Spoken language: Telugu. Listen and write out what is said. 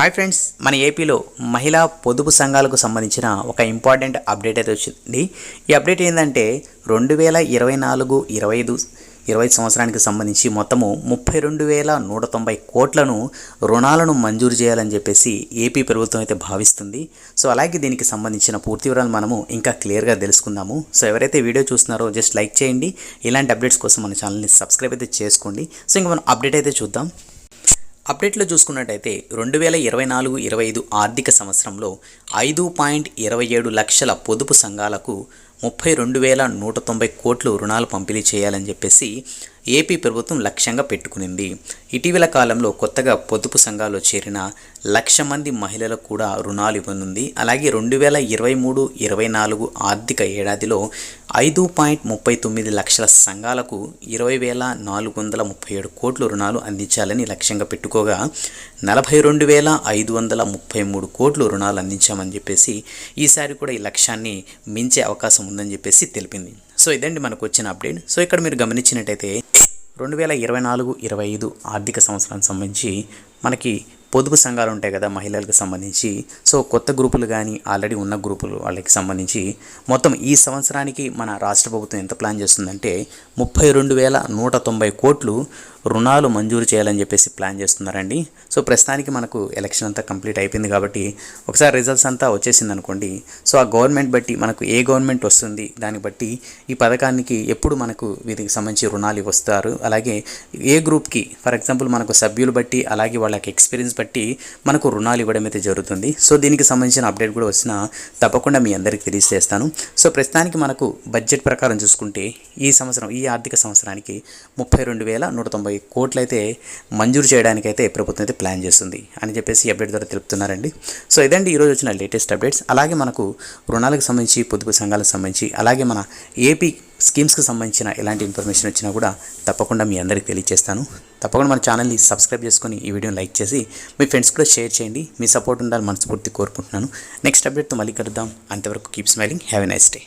హాయ్ ఫ్రెండ్స్ మన ఏపీలో మహిళా పొదుపు సంఘాలకు సంబంధించిన ఒక ఇంపార్టెంట్ అప్డేట్ అయితే వచ్చింది. ఈ అప్డేట్ ఏంటంటే రెండు వేల ఇరవై నాలుగు ఇరవై ఐదు ఇరవై సంవత్సరానికి సంబంధించి మొత్తము ముప్పై రెండు వేల నూట తొంభై కోట్లను రుణాలను మంజూరు చేయాలని చెప్పేసి ఏపీ ప్రభుత్వం అయితే భావిస్తుంది. సో అలాగే దీనికి సంబంధించిన పూర్తి వివరాలు మనము ఇంకా క్లియర్గా తెలుసుకుందాము. సో ఎవరైతే వీడియో చూస్తున్నారో జస్ట్ లైక్ చేయండి. ఇలాంటి అప్డేట్స్ కోసం మన ఛానల్ని సబ్స్క్రైబ్ అయితే చేసుకోండి. సో ఇంకా మనం అప్డేట్ అయితే చూద్దాం. అప్డేట్లో చూసుకున్నట్టయితే రెండు వేల ఇరవై నాలుగు ఇరవై ఐదు ఆర్థిక సంవత్సరంలో ఐదు పాయింట్ ఇరవై ఏడు లక్షల పొదుపు సంఘాలకు ముప్పై రెండు వేల నూట తొంభై కోట్లు రుణాలు పంపిణీ చేయాలని చెప్పేసి ఏపీ ప్రభుత్వం లక్ష్యంగా పెట్టుకునింది. ఇటీవల కాలంలో కొత్తగా పొదుపు సంఘాల్లో చేరిన లక్ష మంది మహిళలకు కూడా రుణాలు ఇవ్వనుంది. అలాగే రెండు వేల ఇరవై మూడు ఇరవై నాలుగు ఆర్థిక ఏడాదిలో ఐదు పాయింట్ ముప్పై తొమ్మిది లక్షల సంఘాలకు ఇరవై వేల నాలుగు వందల ముప్పై ఏడు కోట్లు రుణాలు అందించాలని లక్ష్యంగా పెట్టుకోగా నలభై రెండు వేల ఐదు వందల ముప్పై మూడు కోట్లు రుణాలు అందించామని చెప్పేసి ఈసారి కూడా ఈ లక్ష్యాన్ని మించే అవకాశం ఉందని చెప్పేసి తెలిపింది. సో ఇదండి మనకు వచ్చిన అప్డేట్. సో ఇక్కడ మీరు గమనించినట్టయితే రెండు వేల ఇరవై నాలుగు ఇరవై ఐదు ఆర్థిక సంవత్సరానికి సంబంధించి మనకి పొదుపు సంఘాలు ఉంటాయి కదా మహిళలకు సంబంధించి. సో కొత్త గ్రూపులు కానీ ఆల్రెడీ ఉన్న గ్రూపులు వాళ్ళకి సంబంధించి మొత్తం ఈ సంవత్సరానికి మన రాష్ట్ర ప్రభుత్వం ఎంత ప్లాన్ చేస్తుందంటే ముప్పై రెండు వేల నూట తొంభై కోట్లు రుణాలు మంజూరు చేయాలని చెప్పేసి ప్లాన్ చేస్తున్నారండి. సో ప్రస్తుతానికి మనకు ఎలక్షన్ అంతా కంప్లీట్ అయిపోయింది కాబట్టి ఒకసారి రిజల్ట్స్ అంతా వచ్చేసింది అనుకోండి. సో ఆ గవర్నమెంట్ బట్టి మనకు ఏ గవర్నమెంట్ వస్తుంది దాన్ని బట్టి ఈ పథకానికి ఎప్పుడు మనకు వీరికి సంబంధించి రుణాలు వస్తారు అలాగే ఏ గ్రూప్కి ఫర్ ఎగ్జాంపుల్ మనకు సభ్యులు బట్టి అలాగే వాళ్ళకి ఎక్స్పీరియన్స్ బట్టి మనకు రుణాలు ఇవ్వడం అయితే జరుగుతుంది. సో దీనికి సంబంధించిన అప్డేట్ కూడా వచ్చినా తప్పకుండా మీ అందరికీ తెలియజేస్తాను. సో ప్రస్తుతానికి మనకు బడ్జెట్ ప్రకారం చూసుకుంటే ఈ సంవత్సరం ఈ ఆర్థిక సంవత్సరానికి ముప్పై రెండు వేల నూట తొంభై కోట్లు అయితే మంజూరు చేయడానికైతే ప్రభుత్వం అయితే ప్లాన్ చేస్తుంది అని చెప్పేసి అప్డేట్ ద్వారా తెలుపుతున్నారండి. సో ఇదండి ఈరోజు వచ్చిన లేటెస్ట్ అప్డేట్స్. అలాగే మనకు రుణాలకు సంబంధించి పొదుపు సంఘాలకు సంబంధించి అలాగే మన ఏపీ స్కీమ్స్కి సంబంధించిన ఎలాంటి ఇన్ఫర్మేషన్ వచ్చినా కూడా తప్పకుండా మీ అందరికీ తెలియజేస్తాను తప్పకుండా మన ఛానల్ని సబ్స్క్రైబ్ చేసుకొని ఈ వీడియోని లైక్ చేసి మీ ఫ్రెండ్స్ కూడా షేర్ చేయండి. మీ సపోర్ట్ ఉండాలని మనస్ఫూర్తి కోరుకుంటున్నాను. నెక్స్ట్ అప్డేట్తో మళ్ళీ కలుద్దాం. అంతవరకు keep smiling. Have a nice day.